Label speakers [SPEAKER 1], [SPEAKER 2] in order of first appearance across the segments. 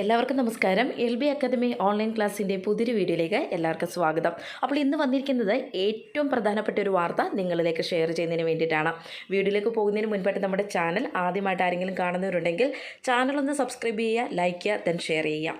[SPEAKER 1] എല്ലാവർക്കും നമസ്കാരം. L B academy online ക്ലാസ്സിന്റെ പുതിയൊരു വീഡിയോയിലേക്ക് എല്ലാവർക്കും സ്വാഗതം. അപ്പോൾ ഇന്ന് വന്നിരിക്കുന്നത് ഏറ്റവും പ്രധാനപ്പെട്ട ഒരു വാർത്ത നിങ്ങളിലേക്ക് ഷെയർ ചെയ്യുന്നതിന് വേണ്ടിയിട്ടാണ്. വീഡിയോയിലേക്ക് പോകുന്നതിന് മുൻപായിട്ട് നമ്മുടെ ചാനൽ ആദ്യമായിട്ട് ആരെങ്കിലും കാണുന്നവരുണ്ടെങ്കിൽ ചാനൽ ഒന്ന് സബ്സ്ക്രൈബ് ചെയ്യുക ലൈക്ക് ചെയ്യുക ദെൻ ഷെയർ ചെയ്യുക.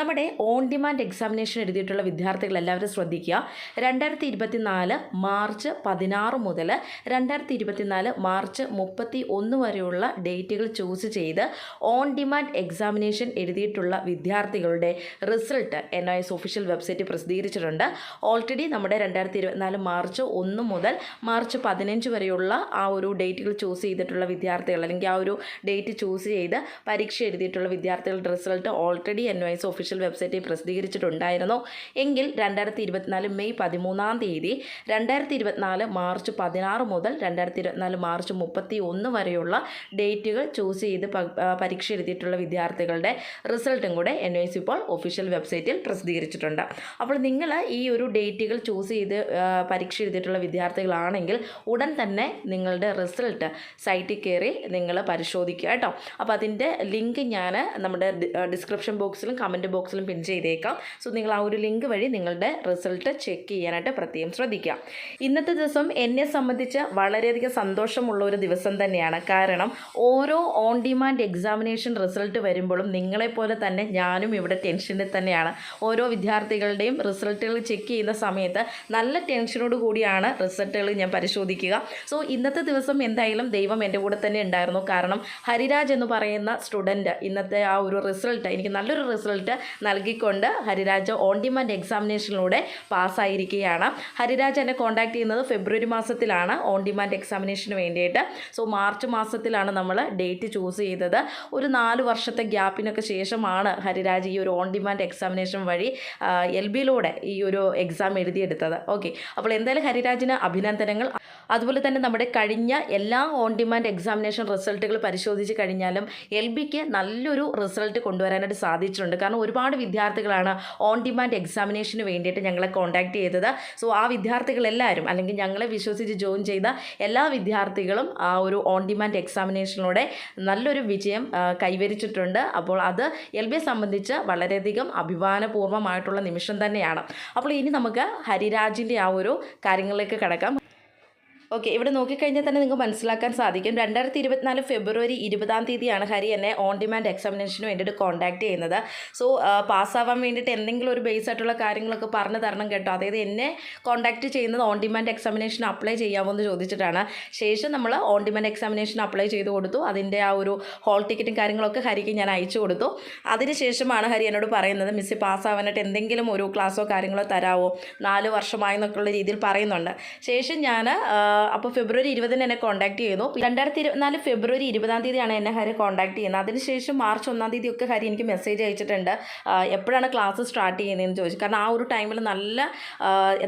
[SPEAKER 1] നമ്മുടെ ഓൺ ഡിമാൻഡ് എക്സാമിനേഷൻ എഴുതിയിട്ടുള്ള വിദ്യാർത്ഥികൾ എല്ലാവരും ശ്രദ്ധിക്കുക. രണ്ടായിരത്തി ഇരുപത്തിനാല് മാർച്ച് പതിനാറ് മുതൽ രണ്ടായിരത്തി ഇരുപത്തിനാല് മാർച്ച് മുപ്പത്തി ഒന്ന് വരെയുള്ള ഡേറ്റുകൾ ചൂസ് ചെയ്ത് ഓൺ ഡിമാൻഡ് എക്സാമിനേഷൻ എഴുതിയിട്ടുള്ള വിദ്യാർത്ഥികളുടെ result N I S official website പ്രസിദ്ധീകരിച്ചിട്ടുണ്ട്. ഓൾറെഡി നമ്മുടെ രണ്ടായിരത്തി ഇരുപത്തിനാല് മാർച്ച് ഒന്ന് മുതൽ മാർച്ച് പതിനഞ്ച് വരെയുള്ള ആ ഒരു ഡേറ്റുകൾ ചൂസ് ചെയ്തിട്ടുള്ള വിദ്യാർത്ഥികൾ അല്ലെങ്കിൽ ആ ഒരു ഡേറ്റ് ചൂസ് ചെയ്ത് പരീക്ഷ എഴുതിയിട്ടുള്ള വിദ്യാർത്ഥികളുടെ result already N I S official വെബ്സൈറ്റിൽ പ്രസിദ്ധീകരിച്ചിട്ടുണ്ടായിരുന്നു. എങ്കിൽ രണ്ടായിരത്തി ഇരുപത്തിനാല് മെയ് പതിമൂന്നാം തീയതി രണ്ടായിരത്തി ഇരുപത്തിനാല് മാർച്ച് പതിനാറ് മുതൽ രണ്ടായിരത്തി ഇരുപത്തിനാല് മാർച്ച് മുപ്പത്തി ഒന്ന് വരെയുള്ള ഡേറ്റുകൾ ചൂസ് ചെയ്ത് പരീക്ഷ എഴുതിയിട്ടുള്ള വിദ്യാർത്ഥികളുടെ റിസൾട്ടും കൂടെ എൻ ഐ സി ഇപ്പോൾ ഒഫീഷ്യൽ വെബ്സൈറ്റിൽ പ്രസിദ്ധീകരിച്ചിട്ടുണ്ട്. അപ്പോൾ നിങ്ങൾ ഈ ഒരു ഡേറ്റുകൾ ചൂസ് ചെയ്ത് പരീക്ഷ എഴുതിയിട്ടുള്ള വിദ്യാർത്ഥികളാണെങ്കിൽ ഉടൻ തന്നെ നിങ്ങളുടെ റിസൾട്ട് സൈറ്റിൽ കയറി നിങ്ങൾ പരിശോധിക്കുക കേട്ടോ. അപ്പോൾ അതിന്റെ ലിങ്ക് ഞാൻ നമ്മുടെ ഡിസ്ക്രിപ്ഷൻ ബോക്സിലും കമന്റ് ബോക്സിലും പിൻ ചെയ്തേക്കാം. സോ നിങ്ങൾ ആ ഒരു ലിങ്ക് വഴി നിങ്ങളുടെ റിസൾട്ട് ചെക്ക് ചെയ്യാനായിട്ട് പ്രത്യേകം ശ്രദ്ധിക്കുക. ഇന്നത്തെ ദിവസം എന്നെ സംബന്ധിച്ച് വളരെയധികം സന്തോഷമുള്ള ഒരു ദിവസം തന്നെയാണ്. കാരണം ഓരോ ഓൺ ഡിമാൻഡ് എക്സാമിനേഷൻ റിസൾട്ട് വരുമ്പോഴും നിങ്ങളെപ്പോലെ തന്നെ ഞാനും ഇവിടെ ടെൻഷനിൽ തന്നെയാണ്. ഓരോ വിദ്യാർത്ഥികളുടെയും റിസൾട്ടുകൾ ചെക്ക് ചെയ്യുന്ന സമയത്ത് നല്ല ടെൻഷനോട് കൂടിയാണ് റിസൾട്ടുകൾ ഞാൻ പരിശോധിക്കുക. സോ ഇന്നത്തെ ദിവസം എന്തായാലും ദൈവം എന്റെ കൂടെ തന്നെ ഉണ്ടായിരുന്നു. കാരണം ഹരിരാജ് എന്ന് പറയുന്ന സ്റ്റുഡന്റ് ഇന്നത്തെ ആ ഒരു റിസൾട്ട് എനിക്ക് നല്ലൊരു റിസൾട്ട് നൽകിക്കൊണ്ട് ഹരിരാജ് ഓൺ ഡിമാൻഡ് എക്സാമിനേഷനിലൂടെ പാസ്സായിരിക്കുകയാണ് ഹരിരാജ് എന്നെ കോൺടാക്ട് ചെയ്യുന്നത് ഫെബ്രുവരി മാസത്തിലാണ് ഓൺ ഡിമാൻഡ് എക്സാമിനേഷന് വേണ്ടിയിട്ട്. സോ മാർച്ച് മാസത്തിലാണ് നമ്മൾ ഡേറ്റ് ചൂസ് ചെയ്തത്. ഒരു നാല് വർഷത്തെ ഗ്യാപ്പിനൊക്കെ ശേഷമാണ് ഹരിരാജ് ഈ ഒരു ഓൺ ഡിമാൻഡ് എക്സാമിനേഷൻ വഴി എൽ ബിയിലൂടെ ഈ ഒരു എക്സാം എഴുതിയെടുത്തത്. ഓക്കെ അപ്പോൾ എന്തായാലും ഹരിരാജിന് അഭിനന്ദനങ്ങൾ. അതുപോലെ തന്നെ നമ്മുടെ കഴിഞ്ഞ എല്ലാ ഓൺ ഡിമാൻഡ് എക്സാമിനേഷൻ റിസൾട്ടുകൾ പരിശോധിച്ച് കഴിഞ്ഞാലും എൽ ബിക്ക് നല്ലൊരു റിസൾട്ട് കൊണ്ടുവരാനായിട്ട് സാധിച്ചിട്ടുണ്ട്. കാരണം ഒരുപാട് വിദ്യാർത്ഥികളാണ് ഓൺ ഡിമാൻഡ് എക്സാമിനേഷന് വേണ്ടിയിട്ട് ഞങ്ങളെ കോൺടാക്ട് ചെയ്തത്. സോ ആ വിദ്യാർത്ഥികളെല്ലാവരും അല്ലെങ്കിൽ ഞങ്ങളെ വിശ്വസിച്ച് ജോയിൻ ചെയ്ത എല്ലാ വിദ്യാർത്ഥികളും ആ ഒരു ഓൺ ഡിമാൻഡ് എക്സാമിനേഷനിലൂടെ നല്ലൊരു വിജയം കൈവരിച്ചിട്ടുണ്ട്. അപ്പോൾ അത് എൽ സംബന്ധിച്ച് വളരെയധികം അഭിമാനപൂർവമായിട്ടുള്ള നിമിഷം തന്നെയാണ്. അപ്പോൾ ഇനി നമുക്ക് ഹരിരാജിന്റെ ആ ഒരു കാര്യങ്ങളിലേക്ക് കിടക്കാം. ഓക്കെ ഇവിടെ നോക്കിക്കഴിഞ്ഞാൽ തന്നെ നിങ്ങൾക്ക് മനസ്സിലാക്കാൻ സാധിക്കും. രണ്ടായിരത്തി ഇരുപത്തിനാല് ഫെബ്രുവരി ഇരുപതാം തീയതിയാണ് ഹരി എന്നെ ഓൺ ഡിമാൻഡ് എക്സാമിനേഷന് വേണ്ടിയിട്ട് കോൺടാക്ട് ചെയ്യുന്നത്. സോ പാസ്സാവാൻ വേണ്ടിയിട്ട് എന്തെങ്കിലും ഒരു ബേസ് ആയിട്ടുള്ള കാര്യങ്ങളൊക്കെ പറഞ്ഞു തരണം കേട്ടോ. അതായത് എന്നെ കോൺടാക്ട് ചെയ്യുന്നത് ഓൺ ഡിമാൻഡ് എക്സാമിനേഷൻ അപ്ലൈ ചെയ്യാമോ എന്ന് ചോദിച്ചിട്ടാണ്. ശേഷം നമ്മൾ ഓൺ ഡിമാൻഡ് എക്സാമിനേഷൻ അപ്ലൈ ചെയ്ത് കൊടുത്തു. അതിന്റെ ആ ഒരു ഹോൾ ടിക്കറ്റും കാര്യങ്ങളൊക്കെ ഹരിക്ക് ഞാൻ അയച്ചു കൊടുത്തു. അതിനുശേഷമാണ് ഹരി എന്നോട് പറയുന്നത് മിസ്സി പാസ്സാവാനായിട്ട് എന്തെങ്കിലും ഒരു ക്ലാസ്സോ കാര്യങ്ങളോ തരാമോ നാല് വർഷമായി എന്നൊക്കെയുള്ള രീതിയിൽ പറയുന്നുണ്ട്. ശേഷം ഞാൻ അപ്പോൾ ഫെബ്രുവരി ഇരുപതിന് എന്നെ കോൺടാക്ട് ചെയ്തു രണ്ടായിരത്തി ഇരുപത്തിനാല് ഫെബ്രുവരി ഇരുപതാം തീയതിയാണ് എന്നെ ഹരി കോൺടാക്ട് ചെയ്യുന്നത്. അതിനുശേഷം മാർച്ച് ഒന്നാം തീയതി ഒക്കെ ഹരി എനിക്ക് മെസ്സേജ് അയച്ചിട്ടുണ്ട്. എപ്പോഴാണ് ക്ലാസ് സ്റ്റാർട്ട് ചെയ്യുന്നതെന്ന് ചോദിച്ചു. കാരണം ആ ഒരു ടൈമിൽ നല്ല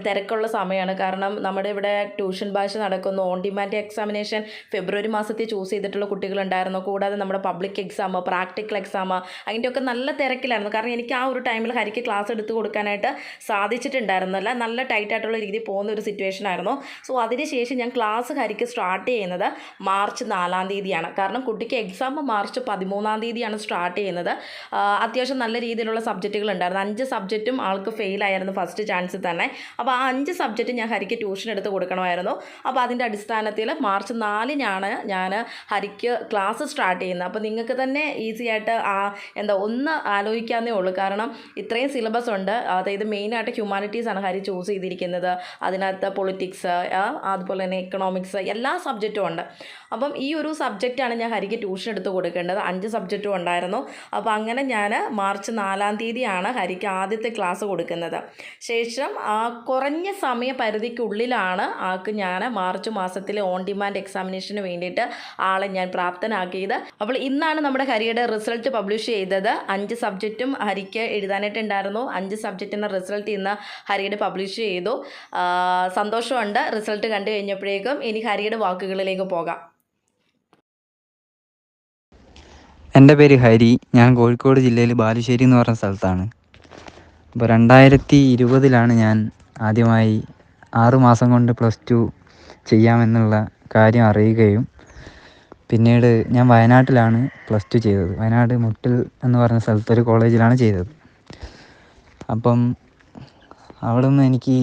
[SPEAKER 1] തിരക്കുള്ള സമയമാണ് കാരണം നമ്മുടെ ഇവിടെ ട്യൂഷൻ ഭാഷ നടക്കുന്നു. ഓൺ ഡിമാൻഡ് എക്സാമിനേഷൻ ഫെബ്രുവരി മാസത്തിൽ ചൂസ് ചെയ്തിട്ടുള്ള കുട്ടികളുണ്ടായിരുന്നു. കൂടാതെ നമ്മുടെ പബ്ലിക് എക്സാം പ്രാക്ടിക്കൽ എക്സാം അതിന്റെയൊക്കെ നല്ല തിരക്കിലായിരുന്നു. കാരണം എനിക്ക് ആ ഒരു ടൈമിൽ ഹരിക്ക് ക്ലാസ് എടുത്ത് കൊടുക്കാനായിട്ട് സാധിച്ചിട്ടുണ്ടായിരുന്നില്ല. നല്ല ടൈറ്റ് ആയിട്ടുള്ള രീതിയിൽ പോകുന്ന ഒരു സിറ്റുവേഷൻ ആയിരുന്നു. സോ അതിനുശേഷം ഞാൻ ക്ലാസ് ഹരിക്ക് സ്റ്റാർട്ട് ചെയ്യുന്നത് മാർച്ച് നാലാം തീയതിയാണ്. കാരണം കുട്ടിക്ക് എക്സാം മാർച്ച് പതിമൂന്നാം തീയതിയാണ് സ്റ്റാർട്ട് ചെയ്യുന്നത്. അത്യാവശ്യം നല്ല രീതിയിലുള്ള സബ്ജക്റ്റുകൾ ഉണ്ടായിരുന്നു. അഞ്ച് സബ്ജക്റ്റും ആൾക്ക് ഫെയിൽ ആയിരുന്നു ഫസ്റ്റ് ചാൻസ് തന്നെ. അപ്പോൾ ആ അഞ്ച് സബ്ജക്റ്റ് ഞാൻ ഹരിക്ക് ട്യൂഷൻ എടുത്ത് കൊടുക്കണമായിരുന്നു. അപ്പോൾ അതിന്റെ അടിസ്ഥാനത്തിൽ മാർച്ച് നാലിനാണ് ഞാൻ ഹരിക്ക് ക്ലാസ് സ്റ്റാർട്ട് ചെയ്യുന്നത്. അപ്പോൾ നിങ്ങൾക്ക് തന്നെ ഈസി ആയിട്ട് ആ എന്താ ഒന്ന് ആലോചിക്കാമെന്നേ ഉള്ളൂ. കാരണം ഇത്രയും സിലബസ് ഉണ്ട്. അതായത് മെയിനായിട്ട് ഹ്യൂമാനിറ്റീസാണ് ഹരി ചൂസ് ചെയ്തിരിക്കുന്നത്. അതിനകത്ത് പൊളിറ്റിക്സ് അതുപോലെ തന്നെ എക്കണോമിക്സ് എല്ലാ സബ്ജക്റ്റും ഉണ്ട്. അപ്പം ഈ ഒരു സബ്ജക്റ്റാണ് ഞാൻ ഹരിക്ക് ട്യൂഷൻ എടുത്ത് കൊടുക്കേണ്ടത്. അഞ്ച് സബ്ജക്റ്റും ഉണ്ടായിരുന്നു. അപ്പോൾ അങ്ങനെ ഞാൻ മാർച്ച് നാലാം തീയതിയാണ് ഹരിക്ക് ആദ്യത്തെ ക്ലാസ് കൊടുക്കുന്നത്. ശേഷം ആ കുറഞ്ഞ സമയപരിധിക്കുള്ളിലാണ് ആൾക്ക് ഞാൻ മാർച്ച് മാസത്തിലെ ഓൺ ഡിമാൻഡ് എക്സാമിനേഷന് വേണ്ടിയിട്ട് ആളെ ഞാൻ പ്രാപ്തനാക്കിയത്. അപ്പോൾ ഇന്നാണ് നമ്മുടെ ഹരിയുടെ റിസൾട്ട് പബ്ലിഷ് ചെയ്തത്. അഞ്ച് സബ്ജക്റ്റും ഹരിക്ക് എഴുതാനായിട്ടുണ്ടായിരുന്നു. അഞ്ച് സബ്ജക്റ്റിന്റെ റിസൾട്ട് ഇന്ന് ഹരിയുടെ പബ്ലിഷ് ചെയ്തു. സന്തോഷമുണ്ട്. റിസൾട്ട് കണ്ടു കഴിഞ്ഞപ്പോഴേക്കും ഇനി ഹരിയുടെ വാക്കുകളിലേക്ക് പോകാം.
[SPEAKER 2] എന്റെ പേര് ഹരി. ഞാൻ കോഴിക്കോട് ജില്ലയിൽ ബാലുശ്ശേരി എന്ന് പറഞ്ഞ സ്ഥലത്താണ്. അപ്പോൾ രണ്ടായിരത്തി ഇരുപതിലാണ് ഞാൻ ആദ്യമായി ആറുമാസം കൊണ്ട് പ്ലസ് ടു ചെയ്യാമെന്നുള്ള കാര്യം അറിയുകയും പിന്നീട് ഞാൻ വയനാട്ടിലാണ് പ്ലസ് ടു ചെയ്തത്. വയനാട് മുട്ടിൽ എന്ന് പറഞ്ഞ സ്ഥലത്തൊരു കോളേജിലാണ് ചെയ്തത്. അപ്പം അവിടെ നിന്ന് എനിക്ക്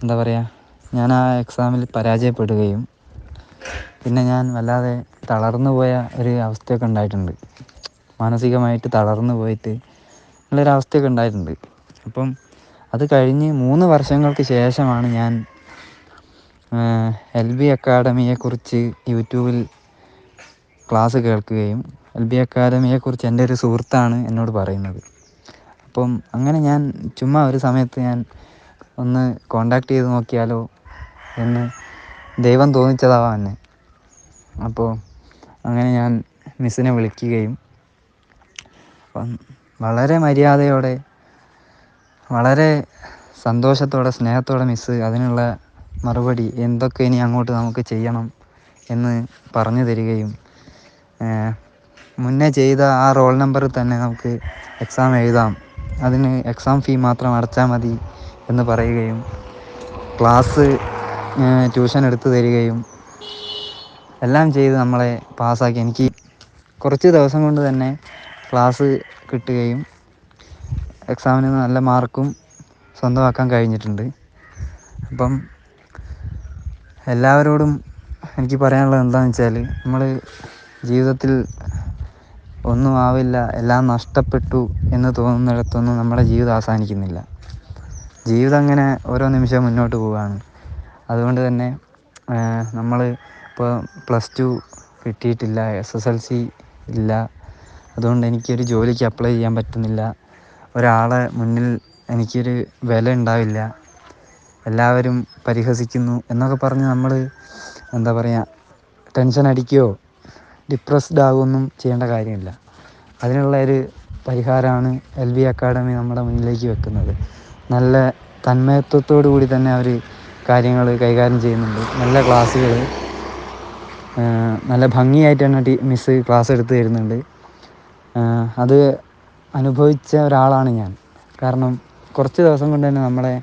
[SPEAKER 2] എന്താ പറയുക ഞാൻ ആ എക്സാമിൽ പരാജയപ്പെടുകയും പിന്നെ ഞാൻ വല്ലാതെ തളർന്നു പോയ ഒരു അവസ്ഥയൊക്കെ ഉണ്ടായിട്ടുണ്ട്. മാനസികമായിട്ട് തളർന്നു പോയിട്ട് ഉള്ളൊരു അവസ്ഥയൊക്കെ ഉണ്ടായിട്ടുണ്ട്. അപ്പം അത് കഴിഞ്ഞ് മൂന്ന് വർഷങ്ങൾക്ക് ശേഷമാണ് ഞാൻ എൽ ബി അക്കാഡമിയെക്കുറിച്ച് യൂട്യൂബിൽ ക്ലാസ് കേൾക്കുകയും എൽ ബി അക്കാദമിയെക്കുറിച്ച് എന്റെ ഒരു സുഹൃത്താണ് എന്നോട് പറയുന്നത്. അപ്പം അങ്ങനെ ഞാൻ ചുമ്മാ ഒരു സമയത്ത് ഞാൻ ഒന്ന് കോണ്ടാക്ട് ചെയ്ത് നോക്കിയാലോ എന്ന് ദൈവം തോന്നിച്ചതാവാം എന്നെ. അപ്പോൾ അങ്ങനെ ഞാൻ മിസ്സിനെ വിളിക്കുകയും വളരെ മര്യാദയോടെ വളരെ സന്തോഷത്തോടെ സ്നേഹത്തോടെ മിസ്സ് അതിനുള്ള മറുപടി എന്തൊക്കെ ഇനി അങ്ങോട്ട് നമുക്ക് ചെയ്യണം എന്ന് പറഞ്ഞു തരികയും മുന്നേ ചെയ്ത ആ റോൾ നമ്പറിൽ തന്നെ നമുക്ക് എക്സാം എഴുതാം. അതിന് എക്സാം ഫീ മാത്രം അടച്ചാൽ മതി എന്ന് പറയുകയും ക്ലാസ് ട്യൂഷൻ എടുത്തു തരികയും എല്ലാം ചെയ്ത് നമ്മളെ പാസ്സാക്കി. എനിക്ക് കുറച്ച് ദിവസം കൊണ്ട് തന്നെ ക്ലാസ് കിട്ടുകയും എക്സാമിന് നല്ല മാർക്കും സ്വന്തമാക്കാൻ കഴിഞ്ഞിട്ടുണ്ട്. അപ്പം എല്ലാവരോടും എനിക്ക് പറയാനുള്ളത് എന്താണെന്ന് വെച്ചാൽ നമ്മൾ ജീവിതത്തിൽ ഒന്നും ആവില്ല എല്ലാം നഷ്ടപ്പെട്ടു എന്ന് തോന്നുന്നിടത്തൊന്നും നമ്മുടെ ജീവിതം അവസാനിക്കുന്നില്ല. ജീവിതം അങ്ങനെ ഓരോ നിമിഷവും മുന്നോട്ട് പോവുകയാണ്. അതുകൊണ്ട് തന്നെ നമ്മൾ ഇപ്പോൾ പ്ലസ് ടു കിട്ടിയിട്ടില്ല എസ് എസ് എൽ സി ഇല്ല. അതുകൊണ്ട് എനിക്കൊരു ജോലിക്ക് അപ്ലൈ ചെയ്യാൻ പറ്റുന്നില്ല. ഒരാളെ മുന്നിൽ എനിക്കൊരു വില ഉണ്ടാവില്ല. എല്ലാവരും പരിഹസിക്കുന്നു എന്നൊക്കെ പറഞ്ഞ് നമ്മൾ എന്താ പറയുക ടെൻഷൻ അടിക്കുകയോ ഡിപ്രസ്ഡ് ആകുമൊന്നും ചെയ്യേണ്ട കാര്യമില്ല. അതിനുള്ള ഒരു പരിഹാരമാണ് എൽ വി അക്കാഡമി നമ്മുടെ മുന്നിലേക്ക് വെക്കുന്നത്. നല്ല തന്മയത്വത്തോടു കൂടി തന്നെ അവർ കാര്യങ്ങൾ കൈകാര്യം ചെയ്യുന്നുണ്ട്. നല്ല ക്ലാസ്സുകൾ നല്ല ഭംഗിയായിട്ടാണ് ടീ മിസ്സ് ക്ലാസ് എടുത്ത് തരുന്നുണ്ട്. അത് അനുഭവിച്ച ഒരാളാണ് ഞാൻ. കാരണം കുറച്ച് ദിവസം കൊണ്ട് തന്നെ നമ്മളെ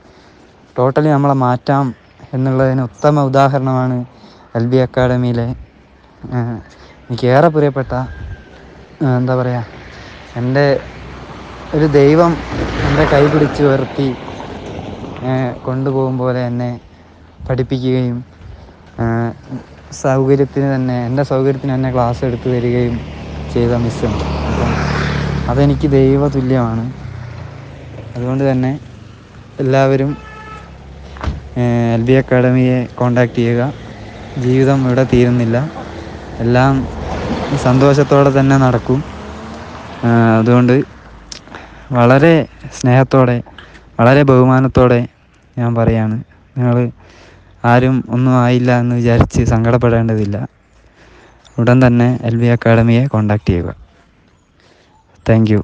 [SPEAKER 2] ടോട്ടലി നമ്മളെ മാറ്റാം എന്നുള്ളതിന് ഉത്തമ ഉദാഹരണമാണ് എൽ ബി അക്കാഡമിയിലെ എനിക്കേറെ പ്രിയപ്പെട്ട എന്താ പറയുക എന്റെ ഒരു ദൈവം എന്റെ കൈ പിടിച്ച് ഉയർത്തി കൊണ്ടുപോകും പോലെ എന്നെ പഠിപ്പിക്കുകയും സൗകര്യത്തിന് തന്നെ എന്റെ സൗകര്യത്തിന് തന്നെ ക്ലാസ് എടുത്തു തരികയും ചെയ്ത മിസ്സുണ്ട് അപ്പം അതെനിക്ക് ദൈവ തുല്യമാണ് അതുകൊണ്ട് തന്നെ എല്ലാവരും എൽ ബി അക്കാഡമിയെ കോണ്ടാക്ട് ചെയ്യുക. ജീവിതം ഇവിടെ തീരുന്നില്ല. എല്ലാം സന്തോഷത്തോടെ തന്നെ നടക്കും. അതുകൊണ്ട് വളരെ സ്നേഹത്തോടെ വളരെ ബഹുമാനത്തോടെ ഞാൻ പറയാണ്. നിങ്ങൾ ആരും ഒന്നും ആയില്ല എന്ന് വിചാരിച്ച് സങ്കടപ്പെടേണ്ടതില്ല. ഉടൻ തന്നെ എൽ ബി അക്കാഡമിയെ കോണ്ടാക്ട് ചെയ്യുക. Thank you